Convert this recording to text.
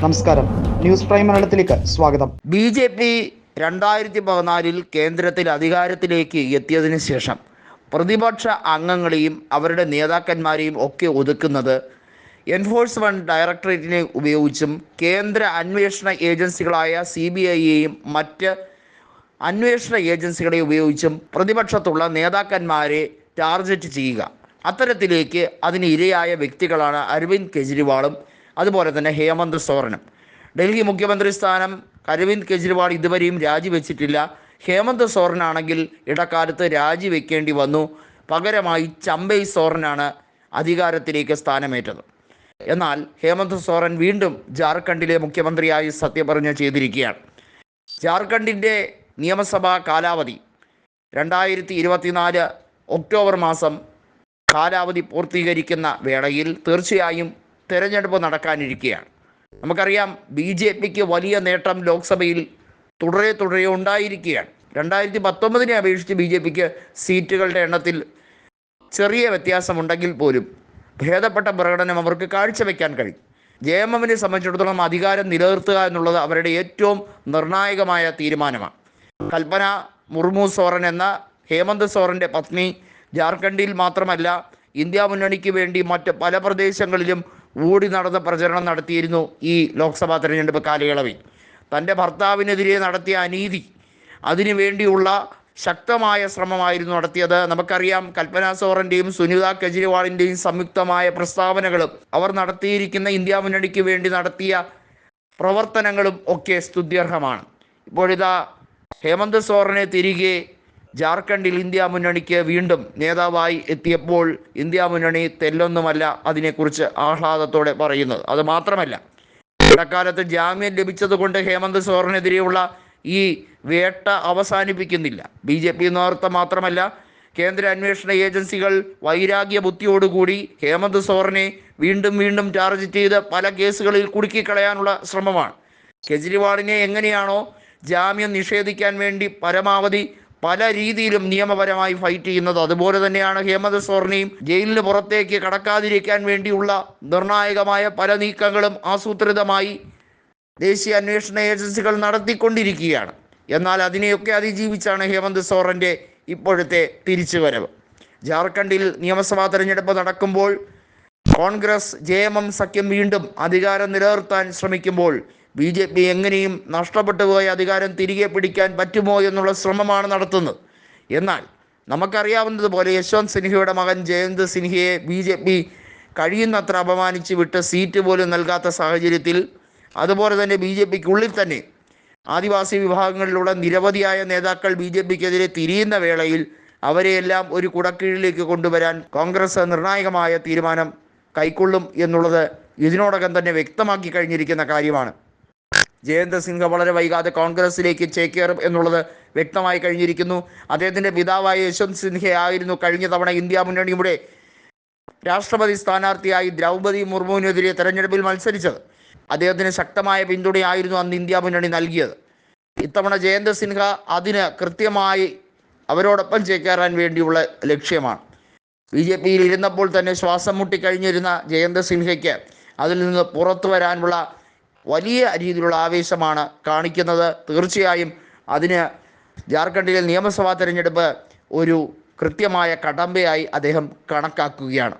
നമസ്കാരം. News prime മലയാളത്തിലേക്ക് സ്വാഗതം. ബി ജെ പി രണ്ടായിരത്തി പതിനാലിൽ കേന്ദ്രത്തിൽ അധികാരത്തിലേക്ക് എത്തിയതിന് ശേഷം പ്രതിപക്ഷ അംഗങ്ങളെയും അവരുടെ നേതാക്കന്മാരെയും ഒക്കെ ഒതുക്കുന്നത് എൻഫോഴ്സ്മെന്റ് ഡയറക്ടറേറ്റിനെ ഉപയോഗിച്ചും കേന്ദ്ര അന്വേഷണ ഏജൻസികളായ സി ബി ഐയെയും മറ്റ് അന്വേഷണ ഏജൻസികളെ ഉപയോഗിച്ചും പ്രതിപക്ഷത്തുള്ള നേതാക്കന്മാരെ ടാർഗറ്റ് ചെയ്യുക. അത്തരത്തിലേക്ക് അതിന് ഇരയായ വ്യക്തികളാണ് അരവിന്ദ് കെജ്രിവാളും അതുപോലെ തന്നെ ഹേമന്ത് സോറനും. ഡൽഹി മുഖ്യമന്ത്രി സ്ഥാനം അരവിന്ദ് കെജ്രിവാൾ ഇതുവരെയും രാജിവെച്ചിട്ടില്ല. ഹേമന്ത് സോറനാണെങ്കിൽ ഇടക്കാലത്ത് രാജിവെക്കേണ്ടി വന്നു. പകരമായി ചമ്പൈ സോറനാണ് അധികാരത്തിലേക്ക് സ്ഥാനമേറ്റത്. എന്നാൽ ഹേമന്ത് സോറൻ വീണ്ടും ജാർഖണ്ഡിലെ മുഖ്യമന്ത്രിയായി സത്യപ്രതിജ്ഞ ചെയ്തിരിക്കുകയാണ്. ജാർഖണ്ഡിന്റെ നിയമസഭാ കാലാവധി രണ്ടായിരത്തി ഇരുപത്തിനാല് ഒക്ടോബർ മാസം കാലാവധി പൂർത്തീകരിക്കുന്ന വേളയിൽ തീർച്ചയായും തെരഞ്ഞെടുപ്പ് നടക്കാനിരിക്കുകയാണ്. നമുക്കറിയാം ബി ജെ പിക്ക് വലിയ നേട്ടം ലോക്സഭയിൽ തുടരെ തുടരെ ഉണ്ടായിരിക്കുകയാണ്. രണ്ടായിരത്തി പത്തൊമ്പതിനെ അപേക്ഷിച്ച് ബി ജെ പിക്ക് സീറ്റുകളുടെ എണ്ണത്തിൽ ചെറിയ വ്യത്യാസമുണ്ടെങ്കിൽ പോലും ഭേദപ്പെട്ട പ്രകടനം അവർക്ക് കാഴ്ചവെക്കാൻ കഴിയും. ജെ എം എമ്മിനെ സംബന്ധിച്ചിടത്തോളം അധികാരം നിലനിർത്തുക എന്നുള്ളത് അവരുടെ ഏറ്റവും നിർണായകമായ തീരുമാനമാണ്. കൽപ്പന മുർമു സോറൻ എന്ന ഹേമന്ത് സോറന്റെ പത്നി ജാർഖണ്ഡിൽ മാത്രമല്ല ഇന്ത്യ മുന്നണിക്ക് വേണ്ടി മറ്റ് പല പ്രദേശങ്ങളിലും ഓടി നടന്ന് പ്രചരണം നടത്തിയിരുന്നു ഈ ലോക്സഭാ തെരഞ്ഞെടുപ്പ് കാലയളവിൽ. തന്റെ ഭർത്താവിനെതിരെ നടത്തിയ അനീതി അതിനു വേണ്ടിയുള്ള ശക്തമായ ശ്രമമായിരുന്നു നടത്തിയത്. നമുക്കറിയാം കൽപ്പന സോറിന്റെയും സുനിത കെജ്രിവാളിന്റെയും സംയുക്തമായ പ്രസ്താവനകളും അവർ നടത്തിയിരിക്കുന്ന ഇന്ത്യ മുന്നണിക്ക് വേണ്ടി നടത്തിയ പ്രവർത്തനങ്ങളും ഒക്കെ സ്തുത്യർഹമാണ്. ഇപ്പോഴിതാ ഹേമന്ത് സോറനെ തിരികെ ജാർഖണ്ഡിൽ ഇന്ത്യ മുന്നണിക്ക് വീണ്ടും നേതാവായി എത്തിയപ്പോൾ ഇന്ത്യ മുന്നണി തെല്ലൊന്നുമല്ല അതിനെക്കുറിച്ച് ആഹ്ലാദത്തോടെ പറയുന്നത്. അത് മാത്രമല്ല ഇടക്കാലത്ത് ജാമ്യം ലഭിച്ചതുകൊണ്ട് ഹേമന്ത് സോറനെതിരെയുള്ള ഈ വേട്ട അവസാനിപ്പിക്കുന്നില്ല. ബി ജെ പി നേതൃത്വം മാത്രമല്ല കേന്ദ്ര അന്വേഷണ ഏജൻസികൾ വൈരാഗ്യ ബുദ്ധിയോടുകൂടി ഹേമന്ത് സോറനെ വീണ്ടും വീണ്ടും ചാർജ് ചെയ്ത് പല കേസുകളിൽ കുടുക്കിക്കളയാനുള്ള ശ്രമമാണ്. കെജ്രിവാളിനെ എങ്ങനെയാണോ ജാമ്യം നിഷേധിക്കാൻ വേണ്ടി പരമാവധി പല രീതിയിലും നിയമപരമായി ഫൈറ്റ് ചെയ്യുന്നത്. അതുപോലെ തന്നെയാണ് ഹേമന്ത് സോറിനെയും ജയിലിന് പുറത്തേക്ക് കടക്കാതിരിക്കാൻ വേണ്ടിയുള്ള നിർണായകമായ പല നീക്കങ്ങളും ആസൂത്രിതമായി ദേശീയ അന്വേഷണ ഏജൻസികൾ നടത്തിക്കൊണ്ടിരിക്കുകയാണ്. എന്നാൽ അതിനെയൊക്കെ അതിജീവിച്ചാണ് ഹേമന്ത് സോറന്റെ ഇപ്പോഴത്തെ തിരിച്ചുവരവ്. ജാർഖണ്ഡിൽ നിയമസഭാ തെരഞ്ഞെടുപ്പ് നടക്കുമ്പോൾ കോൺഗ്രസ് ജെ സഖ്യം വീണ്ടും അധികാരം നിലനിർത്താൻ ശ്രമിക്കുമ്പോൾ ബി ജെ പി എങ്ങനെയും നഷ്ടപ്പെട്ടു പോയ അധികാരം തിരികെ പിടിക്കാൻ പറ്റുമോ എന്നുള്ള ശ്രമമാണ് നടത്തുന്നത്. എന്നാൽ നമുക്കറിയാവുന്നതുപോലെ യശ്വന്ത് സിൻഹയുടെ മകൻ ജയന്ത് സിൻഹയെ ബി ജെ പി കഴിയുന്നത്ര അപമാനിച്ച് വിട്ട് സീറ്റ് പോലും നൽകാത്ത സാഹചര്യത്തിൽ അതുപോലെ തന്നെ ബി ജെ പിക്കുള്ളിൽ തന്നെ ആദിവാസി വിഭാഗങ്ങളിലുള്ള നിരവധിയായ നേതാക്കൾ ബി ജെ പിക്കെതിരെ തിരിയുന്ന വേളയിൽ അവരെയെല്ലാം ഒരു കുടക്കീഴിലേക്ക് കൊണ്ടുവരാൻ കോൺഗ്രസ് നിർണായകമായ തീരുമാനം കൈക്കൊള്ളും എന്നുള്ളത് ഇതിനോടകം തന്നെ വ്യക്തമാക്കി കഴിഞ്ഞിരിക്കുന്ന കാര്യമാണ്. ജയന്ത് സിൻഹ വളരെ വൈകാതെ കോൺഗ്രസിലേക്ക് ചേക്കേറും എന്നുള്ളത് വ്യക്തമായി കഴിഞ്ഞിരിക്കുന്നു. അദ്ദേഹത്തിന്റെ പിതാവായ യശ്വന്ത് സിൻഹയായിരുന്നു കഴിഞ്ഞ തവണ ഇന്ത്യ മുന്നണിയുടെ രാഷ്ട്രപതി സ്ഥാനാർത്ഥിയായി ദ്രൗപദി മുർമുവിനെതിരെ തെരഞ്ഞെടുപ്പിൽ മത്സരിച്ചത്. അദ്ദേഹത്തിന് ശക്തമായ പിന്തുണയായിരുന്നു അന്ന് ഇന്ത്യ മുന്നണി നൽകിയത്. ഇത്തവണ ജയന്ത് സിൻഹ അതിന് കൃത്യമായി അവരോടൊപ്പം ചേക്കേറാൻ വേണ്ടിയുള്ള ലക്ഷ്യമാണ്. ബി ജെ പിയിൽ ഇരുന്നപ്പോൾ തന്നെ ശ്വാസം മുട്ടിക്കഴിഞ്ഞിരുന്ന ജയന്ത് സിൻഹയ്ക്ക് അതിൽ നിന്ന് പുറത്തു വരാനുള്ള വലിയ രീതിയിലുള്ള ആവേശമാണ് കാണിക്കുന്നത്. തീർച്ചയായും അതിന് ജാർഖണ്ഡിലെ നിയമസഭാ തെരഞ്ഞെടുപ്പ് ഒരു കൃത്യമായ കടമ്പയായി അദ്ദേഹം കണക്കാക്കുകയാണ്.